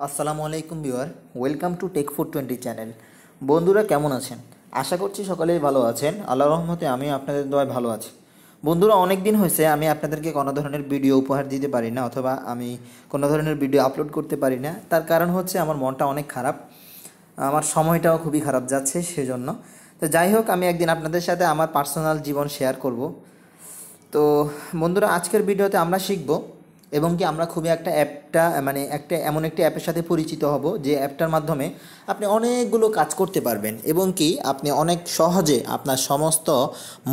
আসসালামু আলাইকুম viewer, welcome to tech food twenty channel. বন্ধুরা, কেমন আছেন? আশা করছি সকলেই ভালো আছেন। আল্লাহ রহমতে আমি আপনাদের দোয়ায় ভালো আছি। বন্ধুরা অনেক দিন হয়েছে, আমি আপনাদেরকে কোনো ধরনের ভিডিও উপহার দিতে পারি না, অথবা আমি কোনো ধরনের ভিডিও আপলোড করতে পারি না। তার কারণ হচ্ছে, আমার মনটা অনেক খারাপ। আমার সময়টাও খুবই খারাপ যাচ্ছে, সেজন্য। তো যাই হোক, আমি একদিন আপনাদের সাথে আমার পার্সোনাল জীবন শেয়ার করব। তো বন্ধুরা, আজকের ভিডিওতে আমরা শিখব এবং কি আমরা খুবই একটা অ্যাপটা মানে একটা এমন একটি অ্যাপের সাথে পরিচিত হব যে অ্যাপটার মাধ্যমে আপনি অনেকগুলো কাজ করতে পারবেন এবং কি আপনি অনেক সহজে আপনার সমস্ত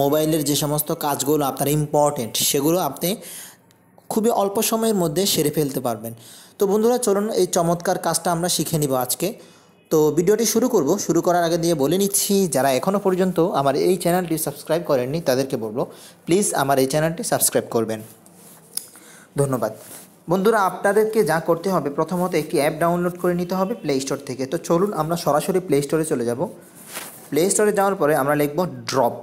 মোবাইলের যে সমস্ত কাজগুলো আপনার ইম্পর্টেন্ট সেগুলো আপনি খুবই অল্প সময়ের মধ্যে সেরে ফেলতে পারবেন। তো বন্ধুরা, চলুন এই চমৎকার কাজটা আমরা শিখে নিব আজকে। তো ভিডিওটি শুরু করব। শুরু করার আগে দিয়ে বলে নিচ্ছি, যারা এখনও পর্যন্ত আমার এই চ্যানেলটি সাবস্ক্রাইব করেননি তাদেরকে বলব, প্লিজ আমার এই চ্যানেলটি সাবস্ক্রাইব করবেন। ধন্যবাদ। বন্ধুরা, আপনাদেরকে যা করতে হবে, প্রথমত একটি অ্যাপ ডাউনলোড করে নিতে হবে প্লে স্টোর থেকে। তো চলুন, আমরা সরাসরি প্লে স্টোরে চলে যাব। প্লে স্টোরে যাওয়ার পরে আমরা লিখব ড্রপ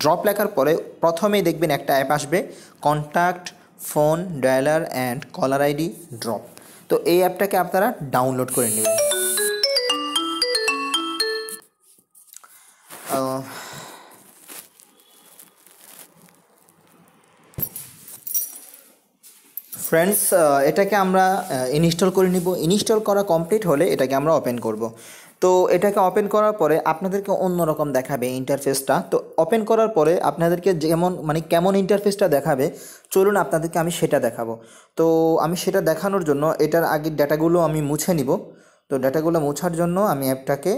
ড্রপ লেখার পরে প্রথমেই দেখবেন একটা অ্যাপ আসবে contact phone dialer and caller ID drop তো এই অ্যাপটাকে আপনারা ডাউনলোড করে নেবেন। ফ্রেন্ডস এটাকে আমরা ইনস্টল করে নিব। ইনস্টল করা কমপ্লিট হলে এটাকে আমরা ওপেন করব। তো এটাকে ওপেন করার পরে আপনাদেরকে অন্যরকম দেখাবে ইন্টারফেসটা তো ওপেন করার পরে আপনাদেরকে যেমন মানে কেমন ইন্টারফেসটা দেখাবে, চলুন আপনাদেরকে আমি সেটা দেখাবো। তো আমি সেটা দেখানোর জন্য এটার আগের ডাটাগুলো আমি মুছে নিব। তো ডাটাগুলো মোছার জন্য আমি অ্যাপটাকে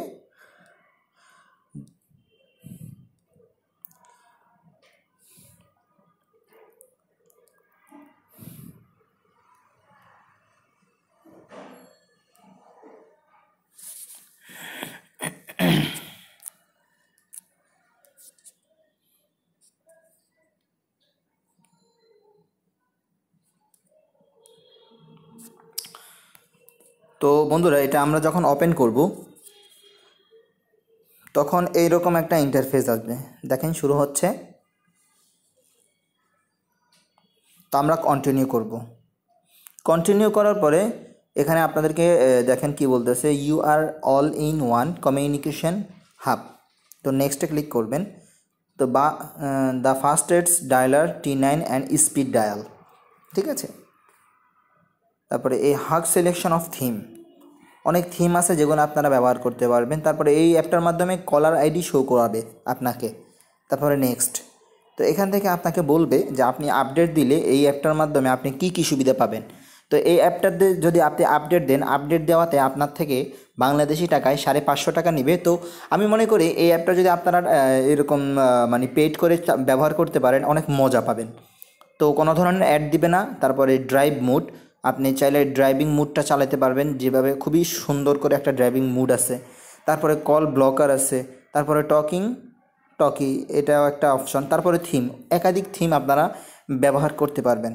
তো বন্ধুরা, এটা আমরা যখন ওপেন করব, তখন এইরকম একটা ইন্টারফেস আসবে। দেখেন, শুরু হচ্ছে। তো আমরা কন্টিনিউ করব। কন্টিনিউ করার পরে এখানে আপনাদেরকে দেখেন কি বলতেছে you are all in one communication hub তো নেক্সটে ক্লিক করবেন। তো বা the fastest dialer T nine and speed dial ঠিক আছে? তারপরে এই হাগ সিলেকশন অফ থিম অনেক থিম আছে যেগুলো আপনারা ব্যবহার করতে পারবেন। তারপরে এই অ্যাপটার মাধ্যমে কলার আইডি শো করাবে আপনাকে। তারপরে নেক্সট তো এখান থেকে আপনাকে বলবে যে আপনি আপডেট দিলে এই অ্যাপটার মাধ্যমে আপনি কি কি সুবিধা পাবেন। তো এই অ্যাপটাতে যদি আপনি আপডেট দেন আপডেট দেওয়াতে আপনার থেকে বাংলাদেশি টাকায় সাড়ে পাঁচশো টাকা নেবে। তো আমি মনে করি এই অ্যাপটা যদি আপনারা এরকম মানে পেড করে ব্যবহার করতে পারেন, অনেক মজা পাবেন। তো কোনো ধরনের অ্যাড দিবে না। তারপরে ড্রাইভ মুড আপনি চাইলে ড্রাইভিং মুডটা চালাতে পারবেন। যেভাবে খুবই সুন্দর করে একটা ড্রাইভিং মুড আছে। তারপরে কল ব্লকার আছে। তারপরে টকিং টকি এটাও একটা অপশন তারপরে থিম একাধিক থিম আপনারা ব্যবহার করতে পারবেন।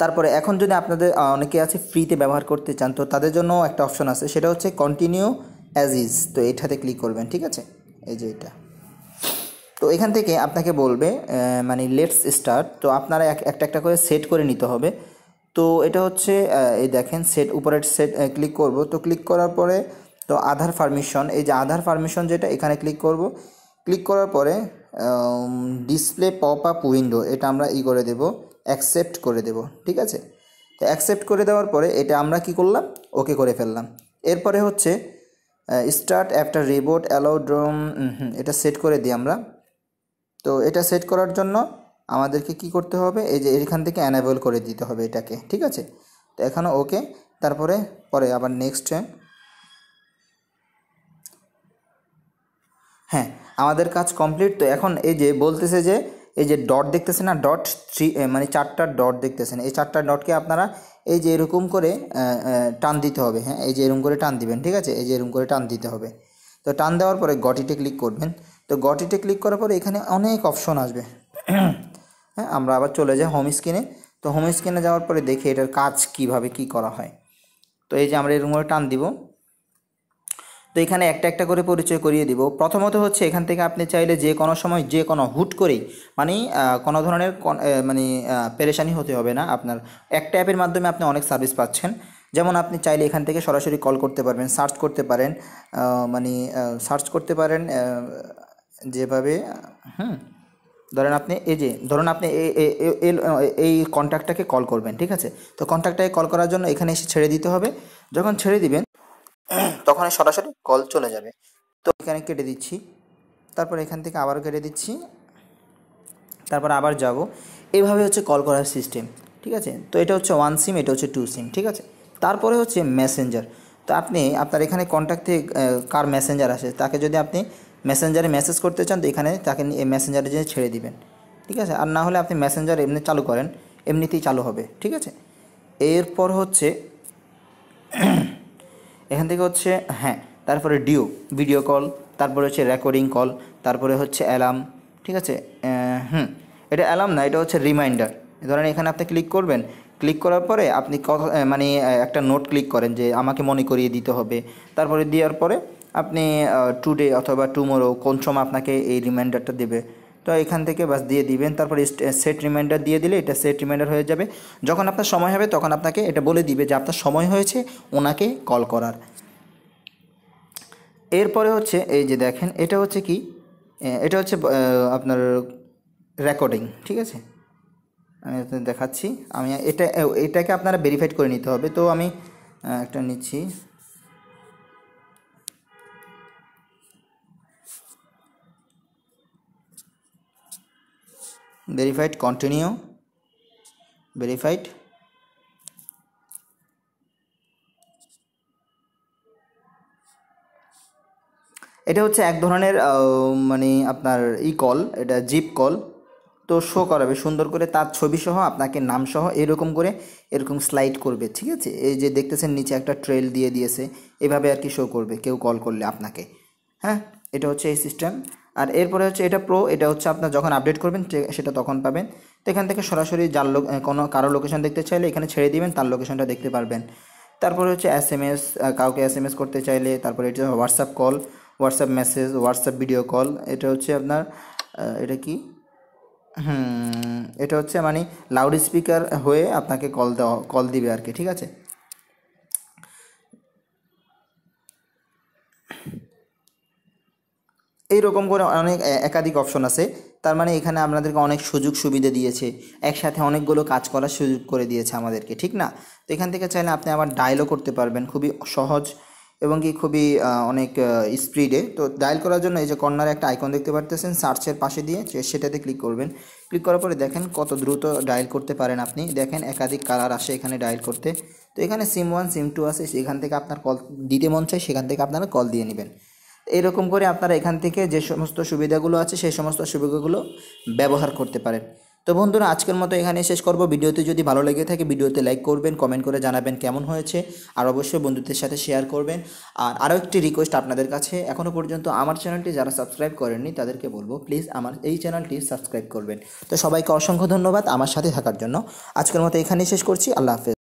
তারপরে এখন যদি আপনাদের অনেকে আছে ফ্রিতে ব্যবহার করতে চান, তো তাদের জন্য একটা অপশন আছে। সেটা হচ্ছে কন্টিনিউ অ্যাজ ইজ তো এটাতে ক্লিক করবেন, ঠিক আছে? এই যে এটা। তো এখান থেকে আপনাকে বলবে মানে লেটস স্টার্ট তো আপনারা এক, একটা একটা করে সেট করে নিতে হবে। তো এটা হচ্ছে এই দেখেন সেট উপরে সেট ক্লিক করব। তো ক্লিক করার পরে, তো আধার পারমিশন এই যে আধার পারমিশন যেটা, এখানে ক্লিক করব। ক্লিক করার পরে ডিসপ্লে পপ আপ উইন্ডো এটা আমরা ই করে দেব অ্যাকসেপ্ট করে দেব, ঠিক আছে? তো অ্যাকসেপ্ট করে দেওয়ার পরে, এটা আমরা কি করলাম? ওকে করে ফেললাম। এরপরে হচ্ছে স্টার্ট অ্যাফটার রিবোট অ্যালাউ ড্রোম এটা সেট করে দিই আমরা। তো এটা সেট করার জন্য আমাদেরকে কি করতে হবে? এই যে এখান থেকে অ্যানাবেল করে দিতে হবে এটাকে, ঠিক আছে? তো এখানে ওকে তারপরে, পরে আবার নেক্সট হ্যাঁ আমাদের কাজ কমপ্লিট তো এখন এই যে বলতেছে যে, এই যে ডট দেখতেছে না? ডট থ্রি মানে চারটা ডট দেখতেছেন। এই চারটা ডটকে আপনারা এই যে এরকম করে টান দিতে হবে হ্যাঁ? এই যে এরকম করে টান দিবেন, ঠিক আছে? এই যে এরকম করে টান দিতে হবে। তো টান দেওয়ার পরে গটিতে ক্লিক করবেন। তো গটিতে ক্লিক করার পরে এখানে অনেক অপশন আসবে। হ্যাঁ আমরা আবার চলে যাই হোম স্ক্রিনে তো হোম স্ক্রিনে যাওয়ার পরে দেখি এটার কাজ কীভাবে কি করা হয়। তো এই যে আমরা এরকম করে টান দিব। তো এখানে একটা একটা করে পরিচয় করিয়ে দিব। প্রথমত হচ্ছে এখান থেকে আপনি চাইলে যে কোনো সময়, যে কোনো হুট করেই মানে কোনো ধরনের মানে পেরেশানি হতে হবে না আপনার। একটা অ্যাপের মাধ্যমে আপনি অনেক সার্ভিস পাচ্ছেন। যেমন আপনি চাইলে এখান থেকে সরাসরি কল করতে পারবেন সার্চ করতে পারেন। মানে সার্চ করতে পারেন যেভাবে, হুম ধরেন আপনি এই যে, ধরুন আপনি এই কন্ট্যাক্টটাকে কল করবেন, ঠিক আছে? তো কন্ট্যাক্টটাকে কল করার জন্য এখানে এসে ছেড়ে দিতে হবে। যখন ছেড়ে দিবেন, তখন সরাসরি কল চলে যাবে। তো এখানে কেটে দিচ্ছি। তারপর এখান থেকে আবার কেটে দিচ্ছি। তারপর আবার যাব। এইভাবে হচ্ছে কল করার সিস্টেম ঠিক আছে? তো এটা হচ্ছে ওয়ান সিম এটা হচ্ছে টু সিম ঠিক আছে? তারপরে হচ্ছে মেসেঞ্জার তো আপনি, আপনার এখানে কন্ট্যাক্ট থেকে কার মেসেঞ্জার আসে? তাকে যদি আপনি মেসেঞ্জারে মেসেজ করতে চান, তো এখানে তাকে মেসেঞ্জারে যে ছেড়ে দিবেন। ঠিক আছে? আর না হলে আপনি মেসেঞ্জার এমনি চালু করেন, এমনিতেই চালু হবে। ঠিক আছে? এরপর হচ্ছে, এখান থেকে হচ্ছে হ্যাঁ তারপরে ডিও ভিডিও কল তারপরে হচ্ছে রেকর্ডিং কল তারপরে হচ্ছে অ্যালার্ম ঠিক আছে? হুম, এটা অ্যালার্ম না, এটা হচ্ছে রিমাইন্ডার ধরেন এখানে আপনি ক্লিক করবেন ক্লিক করার পরে আপনি মানে একটা নোট ক্লিক করেন যে, আমাকে মনে করিয়ে দিতে হবে। তারপরে দেওয়ার পরে আপনি টুডে অথবা টুমোরো কোন সময় আপনাকে এই রিমাইন্ডারটা দেবে। তো এখান থেকে বাস দিয়ে দিবেন, তারপরে সেট রিমাইন্ডার দিয়ে দিলে এটা সেট রিমাইন্ডার হয়ে যাবে। যখন আপনার সময় হবে তখন আপনাকে এটা বলে দিবে যে আপনার সময় হয়েছে, ওনাকে কল করার। এরপরে হচ্ছে, এই যে দেখেন, এটা হচ্ছে কি? এটা হচ্ছে আপনার রেকর্ডিং ঠিক আছে? আমি দেখাচ্ছি। আমি এটা, এটাকে আপনারা ভেরিফাইড করে নিতে হবে। তো আমি একটা নিচ্ছি। ভেরিফাইড কন্টিনিউ ভেরিফাইড এটা হচ্ছে এক ধরনের মানে আপনার ই কল, এটা জিপ কল। তো শো করাবে, সুন্দর করে তার ছবি সহ আপনাকে নাম সহ এরকম করে এরকম স্লাইড করবে, ঠিক আছে? এই যে দেখতেছেন, নিচে একটা ট্রেল দিয়ে দিয়েছে। এভাবে আর কি শো করবে, কেউ কল করলে আপনাকে। হ্যাঁ? এটা হচ্ছে এই সিস্টেম আর এরপরে হচ্ছে এটা প্রো এটা হচ্ছে আপনার যখন আপডেট করবেন সেটা তখন পাবেন। তো এখান থেকে সরাসরি যার লোক কোনো কারও লোকেশন দেখতে চাইলে এখানে ছেড়ে দিবেন, তার লোকেশনটা দেখতে পারবেন। তারপরে হচ্ছে এস এম এস কাউকে এস এম এস করতে চাইলে, তারপরে এটা WhatsApp call WhatsApp message WhatsApp video call এটা হচ্ছে আপনার এটা কি? হুম, এটা হচ্ছে মানে লাউড স্পিকার হয়ে আপনাকে কল দেওয়া কল দিবে আর কি, ঠিক আছে? এইরকম করে অনেক একাধিক অপশন আছে। তার মানে এখানে আপনাদেরকে অনেক সুযোগ সুবিধা দিয়েছে। একসাথে অনেকগুলো কাজ করার সুযোগ করে দিয়েছে আমাদেরকে, ঠিক না? তো এখান থেকে চাইলে আপনি আবার ডায়লও করতে পারবেন, খুবই সহজ এবং কি খুবই অনেক স্পিডে তো ডায়াল করার জন্য এই যে কর্নারে একটা আইকন দেখতে পারতেছেন সার্চের পাশে দিয়ে সেটাতে ক্লিক করবেন। ক্লিক করার পরে দেখেন কত দ্রুত ডায়াল করতে পারেন আপনি। দেখেন একাধিক কালার আসে এখানে ডায়াল করতে। তো এখানে সিম ওয়ান সিম টু আছে, সেখান থেকে আপনার কল দিতে মন চায়, সেখান থেকে আপনারা কল দিয়ে নেবেন। এরকম করে আপনারা এখান থেকে যে সমস্ত সুবিধাগুলো আছে, সেই সমস্ত সুবিধাগুলো ব্যবহার করতে পারেন। তো বন্ধুরা, আজকের মতো এখানে শেষ করব। ভিডিওতে যদি ভালো লেগে থাকে, ভিডিওতে লাইক করবেন, কমেন্ট করে জানাবেন কেমন হয়েছে, আর অবশ্যই বন্ধুদের সাথে শেয়ার করবেন। আর আরও একটি রিকোয়েস্ট আপনাদের কাছে এখনও পর্যন্ত আমার চ্যানেলটি যারা সাবস্ক্রাইব করেননি, তাদেরকে বলব প্লিজ আমার এই চ্যানেলটি সাবস্ক্রাইব করবেন। তো সবাইকে অসংখ্য ধন্যবাদ আমার সাথে থাকার জন্য। আজকের মতো এখানেই শেষ করছি। আল্লাহ হাফেজ।